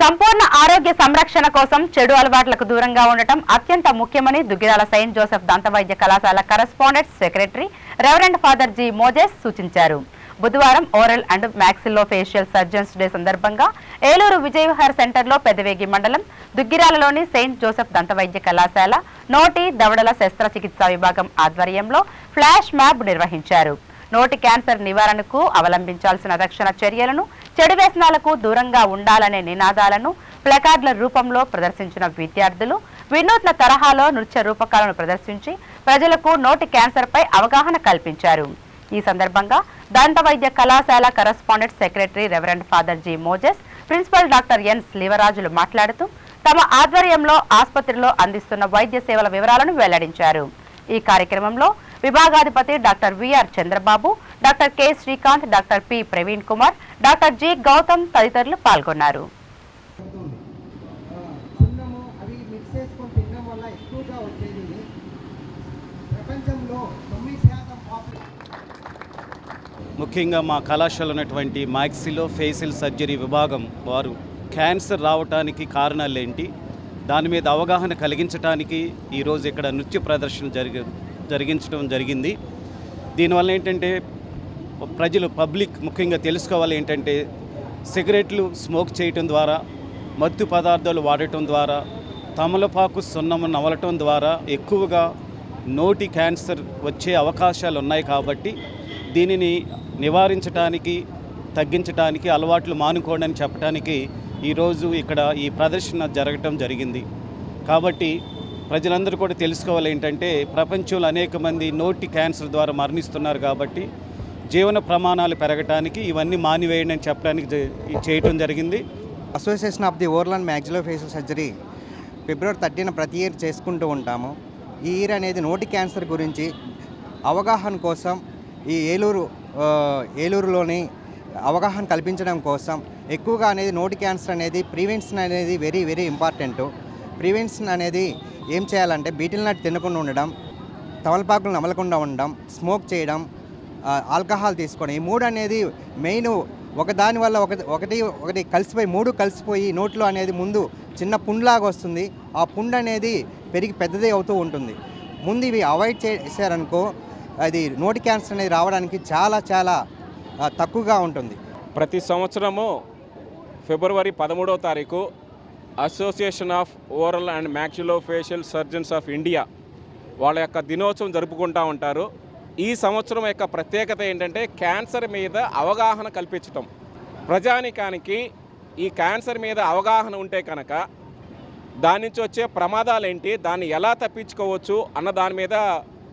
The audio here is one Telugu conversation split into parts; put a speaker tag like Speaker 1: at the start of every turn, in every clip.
Speaker 1: సంపూర్ణ ఆరోగ్య సంరక్షణ కోసం చెడు అలవాట్లకు దూరంగా ఉండటం అత్యంత ముఖ్యమని దుగ్గిరాల సెయింట్ జోసెఫ్ దంతవైద్య కళాశాల correspondent secretary reverend father G Moses సూచించారు. బుధవారం oral and maxillofacial surgeons day సందర్భంగా ఏలూరు విజయవిహార్ సెంటర్లో పెదవేగి మండలం దుగ్గిరాలలోని సెయింట్ జోసెఫ్ దంతవైద్య కళాశాల నోటి దవడల శస్త్రచికిత్సా విభాగం ఆధ్వర్యంలో ఫ్లాష్ మ్యాప్ నిర్వహించారు. నోటి క్యాన్సర్ నివారణకు అవలంబించాల్సిన రక్షణ చర్యలను చెడు వ్యసనాలకు దూరంగా ఉండాలనే నినాదాలను ప్లకార్డుల రూపంలో ప్రదర్శించిన విద్యార్థులు వినూత్న తరహాలో నృత్య రూపకాలను ప్రదర్శించి ప్రజలకు నోటి క్యాన్సర్పై అవగాహన కల్పించారు. ఈ సందర్భంగా దంత వైద్య కళాశాల correspondent secretary reverend father G Moses principal doctor N Sivarajulu మాట్లాడుతూ తమ ఆధ్వర్యంలో ఆసుపత్రిలో అందిస్తున్న వైద్య సేవల వివరాలను వెల్లడించారు. ఈ కార్యక్రమంలో విభాగాధిపతి doctor VR Chandrababu doctor K Srikanth doctor P Praveen Kumar doctor G Gautam తదితరులు పాల్గొన్నారు.
Speaker 2: ముఖ్యంగా మా కళాశాల ఉన్నటువంటి మ్యాక్సిలో ఫేసిల్ సర్జరీ విభాగం వారు క్యాన్సర్ రావటానికి కారణాలు ఏంటి దాని మీద అవగాహన కలిగించడానికి ఈరోజు ఇక్కడ నృత్య ప్రదర్శన జరిగి జరిగించడం జరిగింది. దీనివల్ల ఏంటంటే ప్రజలు పబ్లిక్ ముఖ్యంగా తెలుసుకోవాలి ఏంటంటే సిగరెట్లు స్మోక్ చేయటం ద్వారా మత్తు పదార్థాలు వాడటం ద్వారా తమలపాకు సున్నము నవలటం ద్వారా ఎక్కువగా నోటి క్యాన్సర్ వచ్చే అవకాశాలు ఉన్నాయి కాబట్టి దీనిని నివారించడానికి తగ్గించడానికి అలవాట్లు మానుకోండి చెప్పడానికి ఈరోజు ఇక్కడ ఈ ప్రదర్శన జరగటం జరిగింది. కాబట్టి ప్రజలందరూ కూడా తెలుసుకోవాలి ఏంటంటే ప్రపంచంలో అనేక మంది నోటి క్యాన్సర్ ద్వారా మరణిస్తున్నారు కాబట్టి జీవన ప్రమాణాలు పెరగటానికి ఇవన్నీ మానివేయండి అని చెప్పడానికి చేయటం జరిగింది.
Speaker 3: Association of the overland maxillofacial surgery February thirteen ప్రతి ఇయర్ చేసుకుంటూ ఉంటాము. ఈ ఇయర్ అనేది నోటి క్యాన్సర్ గురించి అవగాహన కోసం ఈ ఏలూరు ఏలూరులోని అవగాహన కల్పించడం కోసం ఎక్కువగా అనేది నోటి క్యాన్సర్ అనేది ప్రివెన్షన్ అనేది వెరీ వెరీ ఇంపార్టెంట్. ప్రివెన్షన్ అనేది ఏం చేయాలంటే బీటిల్ నట్ తినకుండా ఉండడం తమలపాకులు నమలకుండా ఉండడం స్మోక్ చేయడం ఆల్కహాల్ తీసుకోవడం. ఈ మూడు అనేది మెయిన్ ఒకదాని వల్ల ఒక ఒకటి ఒకటి కలిసిపోయి మూడు కలిసిపోయి నోట్లో అనేది ముందు చిన్న పుండ్లాగా వస్తుంది. ఆ పుండ్ అనేది పెరిగి పెద్దదే అవుతూ ఉంటుంది. ముందు ఇవి అవాయిడ్ చేశారనుకో అది నోటి క్యాన్సర్ అనేది రావడానికి చాలా చాలా తక్కువగా ఉంటుంది.
Speaker 4: ప్రతి సంవత్సరము ఫిబ్రవరి పదమూడవ తారీఖు association of oral and maxillofacial surgeons of India వాళ్ళ యొక్క దినోత్సవం జరుపుకుంటూ ఉంటారు. ఈ సంవత్సరం యొక్క ప్రత్యేకత ఏంటంటే క్యాన్సర్ మీద అవగాహన కల్పించటం. ప్రజానికానికి ఈ క్యాన్సర్ మీద అవగాహన ఉంటే కనుక దాని నుంచి వచ్చే ప్రమాదాలు ఏంటి దాన్ని ఎలా తప్పించుకోవచ్చు అన్న దాని మీద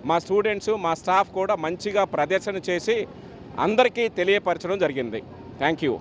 Speaker 4: మా స్టూడెంట్స్ మా స్టాఫ్ కూడా మంచిగా ప్రదర్శన చేసి అందరికీ తెలియపరచడం జరిగింది. Thank you.